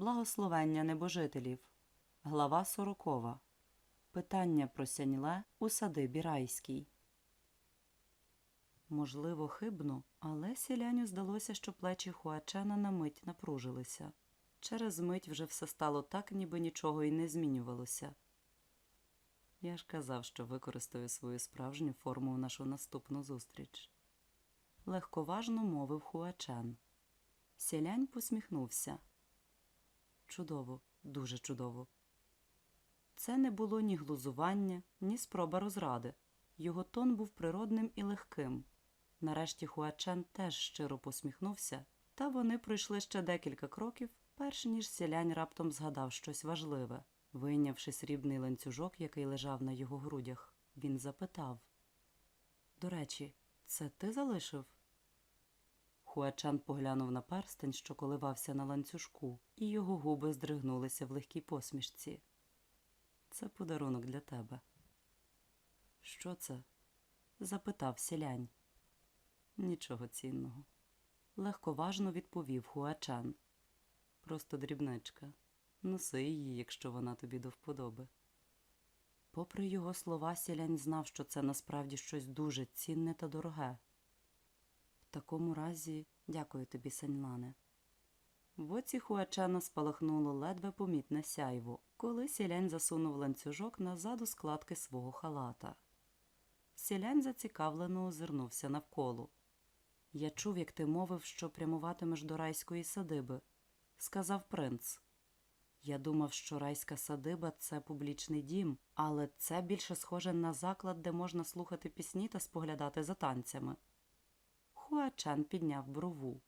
Благословення небожителів. Глава сорокова. Питання про сяньле у садибі райській. Можливо, хибно, але сіляню здалося, що плечі Хуачена на мить напружилися. Через мить вже все стало так, ніби нічого й не змінювалося. Я ж казав, що використаю свою справжню форму у нашу наступну зустріч. Легковажно мовив Хуачен. Сілянь посміхнувся. Чудово, дуже чудово. Це не було ні глузування, ні спроба розради. Його тон був природним і легким. Нарешті Хуачен теж щиро посміхнувся, та вони пройшли ще декілька кроків, перш ніж сілянь раптом згадав щось важливе. Вийнявши срібний ланцюжок, який лежав на його грудях, він запитав До речі, це ти залишив? Хуачан поглянув на перстень, що коливався на ланцюжку, і його губи здригнулися в легкій посмішці. Це подарунок для тебе. Що це? запитав сілянь. Нічого цінного. Легковажно відповів Хуачан. Просто дрібничка. Носи її, якщо вона тобі до вподоби. Попри його слова, сілянь знав, що це насправді щось дуже цінне та дороге. Такому разі, дякую тобі, Сеньлане. В оці Хуачана спалахнуло ледве помітне сяйво, коли сілянь засунув ланцюжок назад у складки свого халата. Сілянь зацікавлено озирнувся навколо. Я чув, як ти мовив, що прямуватимеш до райської садиби, сказав принц. Я думав, що райська садиба це публічний дім, але це більше схоже на заклад, де можна слухати пісні та споглядати за танцями. Хуачан підняв брову.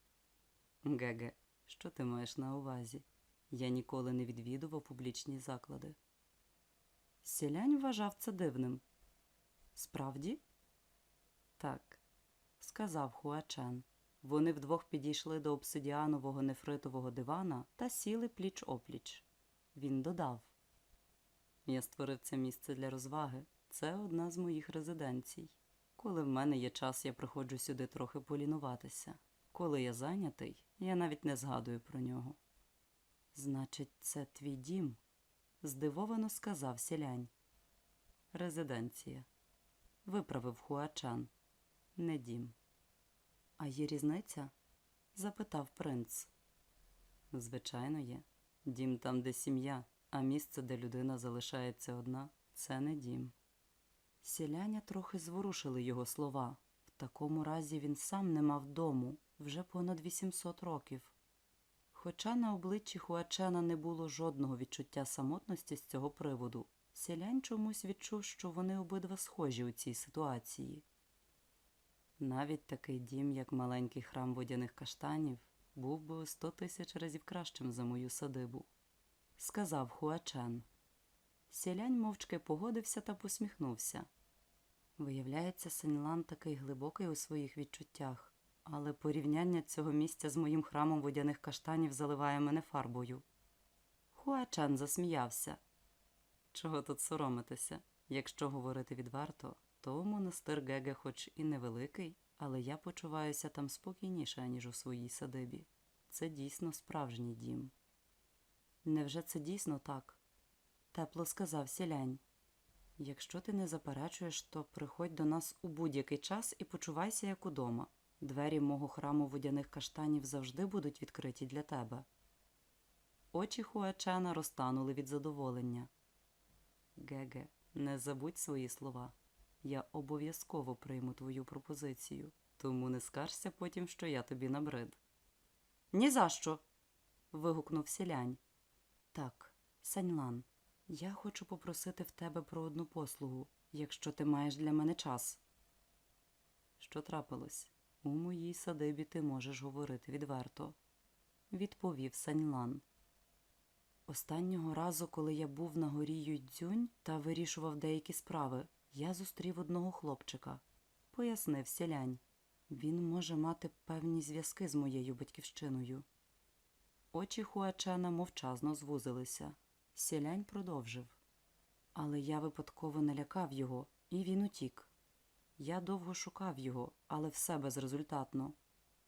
Геге, що ти маєш на увазі? Я ніколи не відвідував публічні заклади. Сілянь вважав це дивним. Справді? Так, сказав Хуачан. Вони вдвох підійшли до обсидіанового нефритового дивана та сіли пліч опліч. Він додав: Я створив це місце для розваги. Це одна з моїх резиденцій. Коли в мене є час, я приходжу сюди трохи полінуватися. Коли я зайнятий, я навіть не згадую про нього. Значить, це твій дім? здивовано сказав сілянь. Резиденція. Виправив Хуачан. Не дім. А є різниця? запитав принц. Звичайно, є. Дім там, де сім'я, а місце, де людина залишається одна, це не дім. Сіляня трохи зворушили його слова. В такому разі він сам не мав дому вже понад 800 років. Хоча на обличчі Хуачена не було жодного відчуття самотності з цього приводу, сілянь чомусь відчув, що вони обидва схожі у цій ситуації. Навіть такий дім, як маленький храм водяних каштанів, був би у сто тисяч разів кращим за мою садибу, сказав Хуачен. Сілянь мовчки погодився та посміхнувся. Виявляється, Сеньлан такий глибокий у своїх відчуттях, але порівняння цього місця з моїм храмом водяних каштанів заливає мене фарбою. Хуачен засміявся. Чого тут соромитися? Якщо говорити відверто, то монастир Геге хоч і невеликий, але я почуваюся там спокійніше, ніж у своїй садибі. Це дійсно справжній дім. Невже це дійсно так? Тепло сказав сілянь. Якщо ти не заперечуєш, то приходь до нас у будь-який час і почувайся як удома. Двері мого храму водяних каштанів завжди будуть відкриті для тебе. Очі Хуачена розтанули від задоволення. Геге, не забудь свої слова. Я обов'язково прийму твою пропозицію, тому не скаржся потім, що я тобі набрид. «Ні за що!» – вигукнув сілянь. Так, Саньлан, я хочу попросити в тебе про одну послугу, якщо ти маєш для мене час. Що трапилось? У моїй садибі ти можеш говорити відверто, відповів Саньлан. Останнього разу, коли я був на горі Юйдзюнь та вирішував деякі справи, я зустрів одного хлопчика, пояснив сілянь. Він може мати певні зв'язки з моєю батьківщиною. Очі Хуачена мовчазно звузилися. Сілянь продовжив. Але я випадково налякав його, і він утік. Я довго шукав його, але все безрезультатно.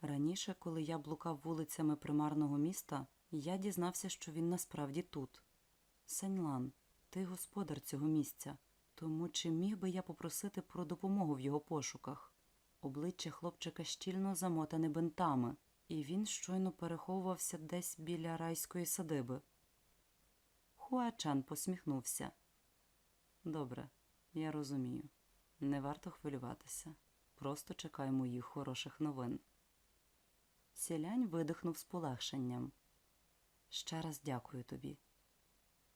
Раніше, коли я блукав вулицями примарного міста, Я дізнався, що він насправді тут. Сеньлан, ти господар цього місця, тому чи міг би я попросити про допомогу в його пошуках? Обличчя хлопчика щільно замотане бинтами, і він щойно переховувався десь біля райської садиби. Хуачан посміхнувся. Добре, я розумію. Не варто хвилюватися. Просто чекай моїх хороших новин. Сілянь видихнув з полегшенням. Ще раз дякую тобі.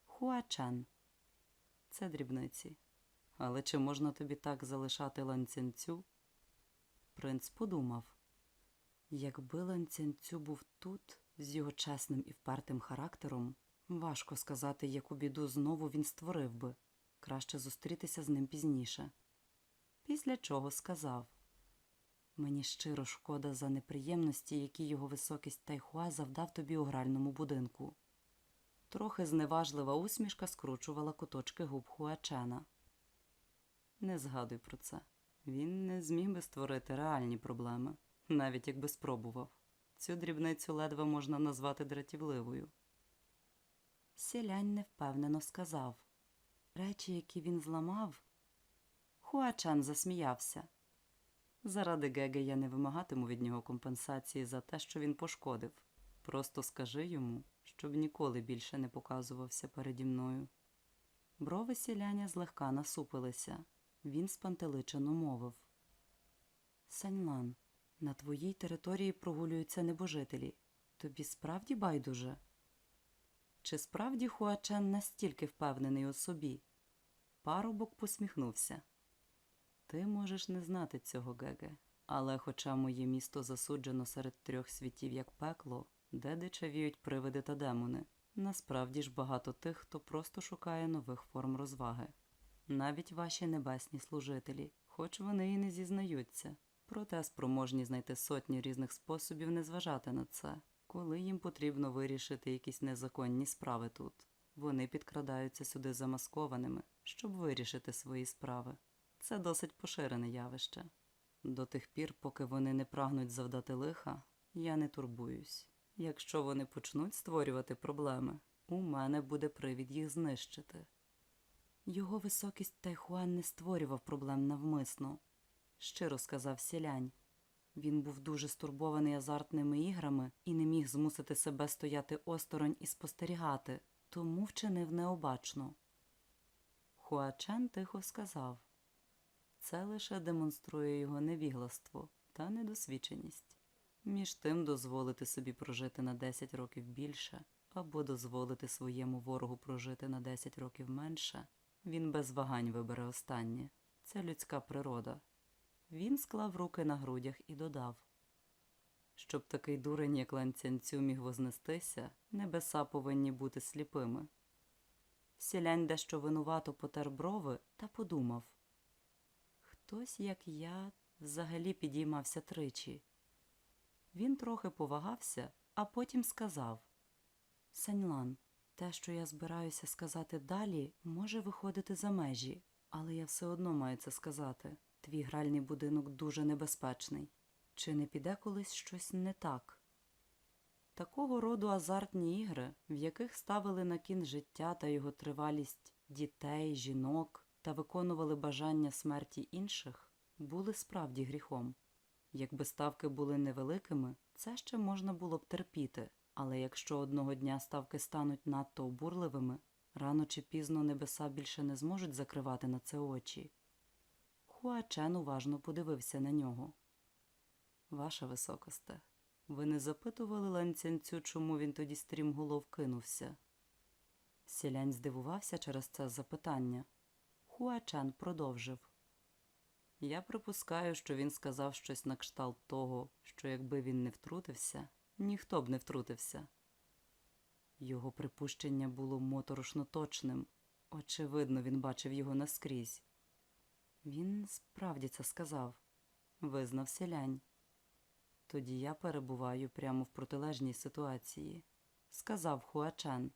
Хуачан. Це дрібниці. Але чи можна тобі так залишати ланцянцю? Принц подумав. Якби ланцянцю був тут, з його чесним і впертим характером, важко сказати, яку біду знову він створив би. Краще зустрітися з ним пізніше. Після чого сказав Мені щиро шкода за неприємності, які його високість Тайхуа завдав тобі у гральному будинку. Трохи зневажлива усмішка скручувала куточки губ Хуачена. Не згадуй про це. Він не зміг би створити реальні проблеми, навіть якби спробував. Цю дрібницю ледве можна назвати дратівливою. Сілянь невпевнено сказав речі, які він зламав. Хуачан засміявся. Заради Геге я не вимагатиму від нього компенсації за те, що він пошкодив. Просто скажи йому, щоб ніколи більше не показувався переді мною. Брови сіляня злегка насупилися. Він спантеличено мовив. Саньлан, на твоїй території прогулюються небожителі. Тобі справді байдуже? Чи справді Хуачен настільки впевнений у собі? Парубок посміхнувся. Ти можеш не знати цього, Геге, але хоча моє місто засуджено серед трьох світів як пекло, де дичавіють привиди та демони, насправді ж багато тих, хто просто шукає нових форм розваги. Навіть ваші небесні служителі, хоч вони і не зізнаються, проте спроможні знайти сотні різних способів не зважати на це, коли їм потрібно вирішити якісь незаконні справи тут. Вони підкрадаються сюди замаскованими, щоб вирішити свої справи. Це досить поширене явище. До тих пір, поки вони не прагнуть завдати лиха, я не турбуюсь. Якщо вони почнуть створювати проблеми, у мене буде привід їх знищити. Його високість Тайхуан не створював проблем навмисно, щиро сказав сілянь. Він був дуже стурбований азартними іграми і не міг змусити себе стояти осторонь і спостерігати, тому вчинив необачно. Хуачен тихо сказав це лише демонструє його невігластво та недосвідченість. Між тим дозволити собі прожити на 10 років більше або дозволити своєму ворогу прожити на 10 років менше, він без вагань вибере останнє. Це людська природа. Він склав руки на грудях і додав щоб такий дурень, як ланцянцю, міг вознестися, небеса повинні бути сліпими. Сілянь дещо винувато потер брови та подумав хтось, як я, взагалі підіймався тричі. Він трохи повагався, а потім сказав Саньлан, те, що я збираюся сказати далі, може виходити за межі, але я все одно маю це сказати. Твій гральний будинок дуже небезпечний. Чи не піде колись щось не так? Такого роду азартні ігри, в яких ставили на кін життя та його тривалість дітей, жінок та виконували бажання смерті інших, були справді гріхом. Якби ставки були невеликими, це ще можна було б терпіти, але якщо одного дня ставки стануть надто обурливими, рано чи пізно небеса більше не зможуть закривати на це очі. Хуачен уважно подивився на нього. Ваша високосте, ви не запитували ланцянцю, чому він тоді стрімголов кинувся? Сілянь здивувався через це запитання. Хуачан продовжив. Я припускаю, що він сказав щось на кшталт того, що якби він не втрутився, ніхто б не втрутився. Його припущення було моторошно точним. Очевидно, він бачив його наскрізь. Він справді це сказав, визнав селянь. Тоді я перебуваю прямо в протилежній ситуації, сказав Хуачан.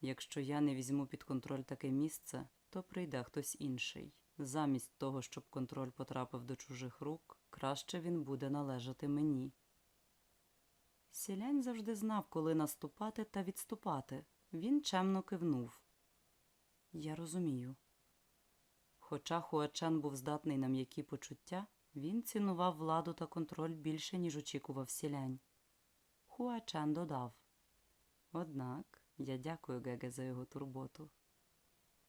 Якщо я не візьму під контроль таке місце, то прийде хтось інший. Замість того, щоб контроль потрапив до чужих рук, краще він буде належати мені. Сілянь завжди знав, коли наступати та відступати. Він чемно кивнув. Я розумію. Хоча Хуачан був здатний на м'які почуття, він цінував владу та контроль більше, ніж очікував сілянь. Хуачан додав. Однак я дякую Геге за його турботу.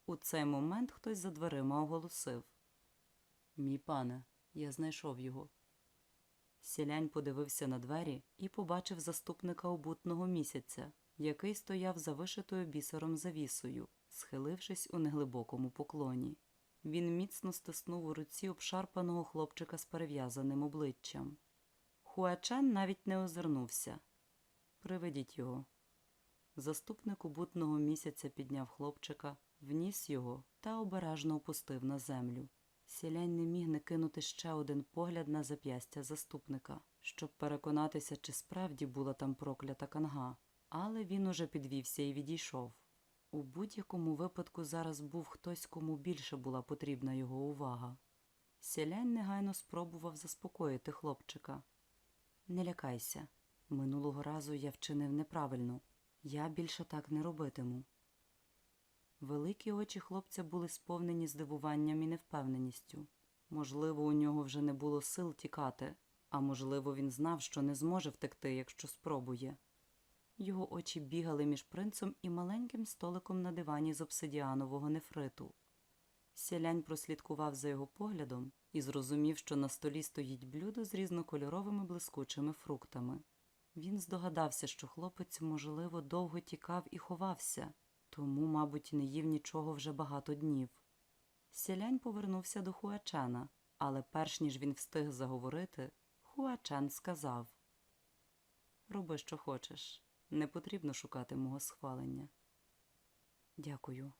У цей момент хтось за дверима оголосив. Мій пане, я знайшов його. Сілянь подивився на двері і побачив заступника обутного місяця, який стояв за вишитою бісером завісою, схилившись у неглибокому поклоні. Він міцно стиснув у руці обшарпаного хлопчика з перев'язаним обличчям. Хуачан навіть не озирнувся. Приведіть його. Заступник убутного місяця підняв хлопчика, вніс його та обережно опустив на землю. Сілянь не міг не кинути ще один погляд на зап'ястя заступника, щоб переконатися, чи справді була там проклята канга, але він уже підвівся і відійшов. У будь-якому випадку зараз був хтось, кому більше була потрібна його увага. Сілянь негайно спробував заспокоїти хлопчика. Не лякайся. Минулого разу я вчинив неправильно. Я більше так не робитиму. Великі очі хлопця були сповнені здивуванням і невпевненістю. Можливо, у нього вже не було сил тікати, а можливо, він знав, що не зможе втекти, якщо спробує. Його очі бігали між принцем і маленьким столиком на дивані з обсидіанового нефриту. Сілянь прослідкував за його поглядом і зрозумів, що на столі стоїть блюдо з різнокольоровими блискучими фруктами. Він здогадався, що хлопець, можливо, довго тікав і ховався, тому, мабуть, не їв нічого вже багато днів. Сілянь повернувся до Хуачана, але перш ніж він встиг заговорити, Хуачан сказав Роби, що хочеш. Не потрібно шукати мого схвалення. Дякую.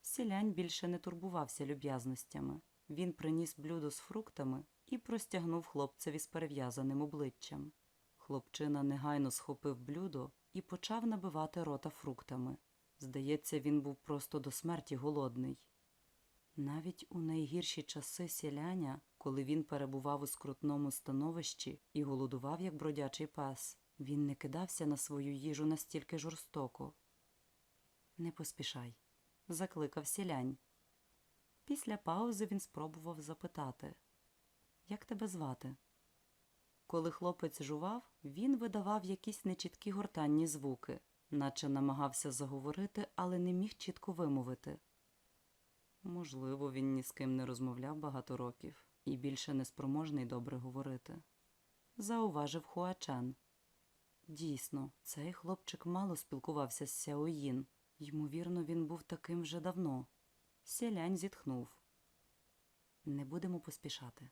Сілянь більше не турбувався люб'язностями. Він приніс блюдо з фруктами і простягнув хлопцеві з перев'язаним обличчям. Хлопчина негайно схопив блюдо і почав набивати рота фруктами. Здається, він був просто до смерті голодний. Навіть у найгірші часи сіляня, коли він перебував у скрутному становищі і голодував як бродячий пес, він не кидався на свою їжу настільки жорстоко. Не поспішай, закликав сілянь. Після паузи він спробував запитати Як тебе звати? Коли хлопець жував, він видавав якісь нечіткі гортанні звуки, наче намагався заговорити, але не міг чітко вимовити. Можливо, він ні з ким не розмовляв багато років і більше неспроможний добре говорити. Зауважив Хуачан. Дійсно, цей хлопчик мало спілкувався з Сяоїн. Ймовірно, він був таким вже давно. Сілянь зітхнув. Не будемо поспішати.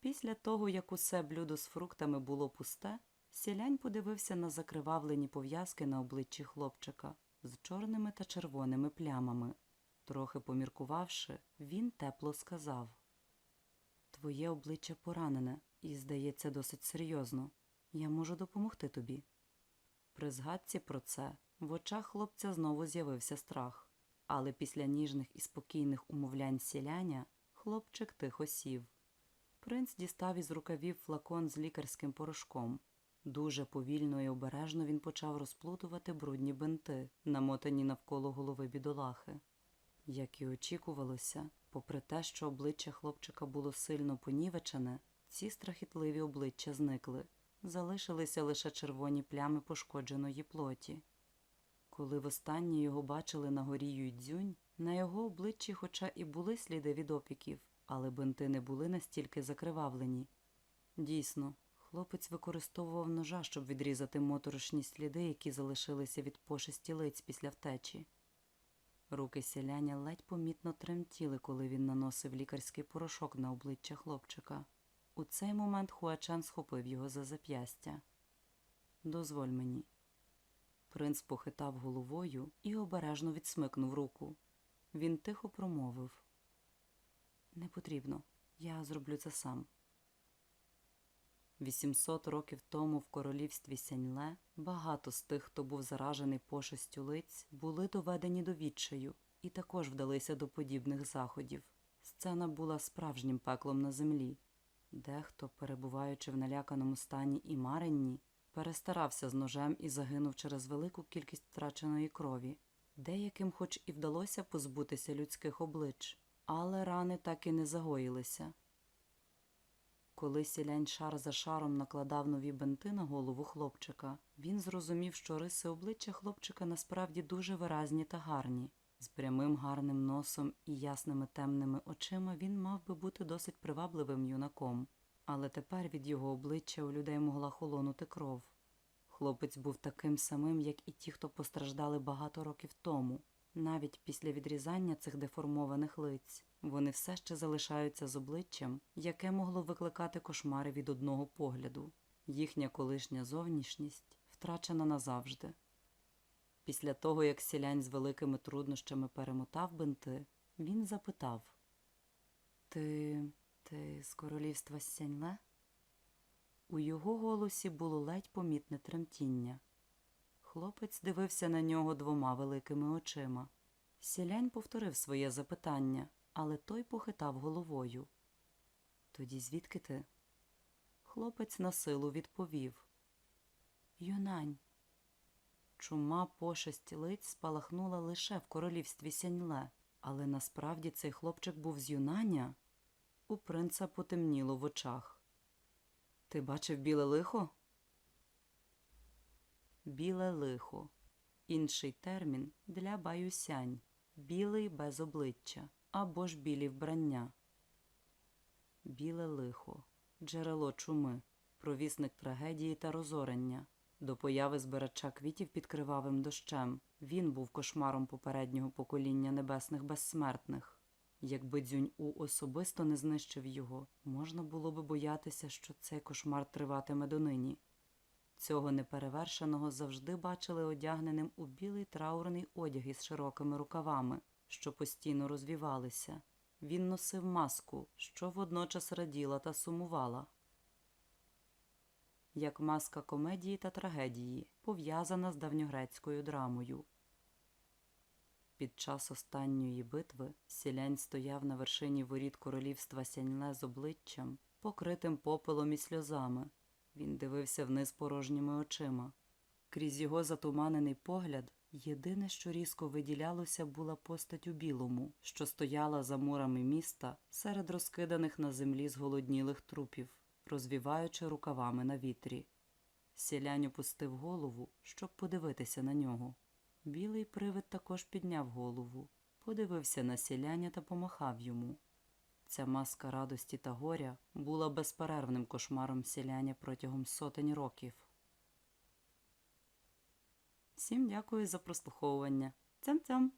Після того, як усе блюдо з фруктами було пусте, сілянь подивився на закривавлені пов'язки на обличчі хлопчика з чорними та червоними плямами. Трохи поміркувавши, він тепло сказав Твоє обличчя поранене і, здається, досить серйозно. Я можу допомогти тобі. При згадці про це в очах хлопця знову з'явився страх, але після ніжних і спокійних умовлянь сіляня хлопчик тихо сів. Принц дістав із рукавів флакон з лікарським порошком. Дуже повільно і обережно він почав розплутувати брудні бинти, намотані навколо голови бідолахи. Як і очікувалося, попри те, що обличчя хлопчика було сильно понівечене, ці страхітливі обличчя зникли, залишилися лише червоні плями пошкодженої плоті. Коли востаннє його бачили на горі Юйдзюнь, на його обличчі, хоча і були сліди від опіків, але бинти не були настільки закривавлені. Дійсно, хлопець використовував ножа, щоб відрізати моторошні сліди, які залишилися від пошесті лиць після втечі. Руки селяня ледь помітно тремтіли, коли він наносив лікарський порошок на обличчя хлопчика. У цей момент Хуачан схопив його за зап'ястя. Дозволь мені. Принц похитав головою і обережно відсмикнув руку. Він тихо промовив Не потрібно, я зроблю це сам. 800 років тому в королівстві Сяньле багато з тих, хто був заражений пошестю лиць, були доведені до відчаю і також вдалися до подібних заходів. Сцена була справжнім пеклом на землі. Дехто, перебуваючи в наляканому стані і маренні, перестарався з ножем і загинув через велику кількість втраченої крові. Деяким, хоч і вдалося позбутися людських облич, але рани так і не загоїлися. Коли сілянь шар за шаром накладав нові бинти на голову хлопчика, він зрозумів, що риси обличчя хлопчика насправді дуже виразні та гарні. З прямим гарним носом і ясними темними очима він мав би бути досить привабливим юнаком, але тепер від його обличчя у людей могла холонути кров. Хлопець був таким самим, як і ті, хто постраждали багато років тому. Навіть після відрізання цих деформованих лиць вони все ще залишаються з обличчям, яке могло викликати кошмари від одного погляду. Їхня колишня зовнішність втрачена назавжди. Після того, як сілянь з великими труднощами перемотав бинти, він запитав Ти. ти з королівства Сяньле? У його голосі було ледь помітне тремтіння. Хлопець дивився на нього двома великими очима. Сілянь повторив своє запитання, але той похитав головою. Тоді звідки ти? Хлопець на силу відповів. Юнань. Чума пошесть лиць спалахнула лише в королівстві Сяньле, але насправді цей хлопчик був з юнання. У принца потемніло в очах. Ти бачив біле лихо? Біле лихо. Інший термін для баюсянь. Білий без обличчя або ж білі вбрання. Біле лихо. Джерело чуми. Провісник трагедії та розорення. До появи збирача квітів під кривавим дощем. Він був кошмаром попереднього покоління небесних безсмертних. Якби Дзюнь-У особисто не знищив його, можна було би боятися, що цей кошмар триватиме донині. Цього неперевершеного завжди бачили одягненим у білий траурний одяг із широкими рукавами, що постійно розвівалися. Він носив маску, що водночас раділа та сумувала. Як маска комедії та трагедії, пов'язана з давньогрецькою драмою. Під час останньої битви сілянь стояв на вершині воріт королівства Сяньле з обличчям, покритим попелом і сльозами. Він дивився вниз порожніми очима. Крізь його затуманений погляд, єдине, що різко виділялося, була постать у білому, що стояла за мурами міста серед розкиданих на землі зголоднілих трупів, розвіваючи рукавами на вітрі. Сілянь опустив голову, щоб подивитися на нього. Білий привид також підняв голову, подивився на сіляня та помахав йому. Ця маска радості та горя була безперервним кошмаром сіляня протягом сотень років. Всім дякую за прослуховування. Цям-цям!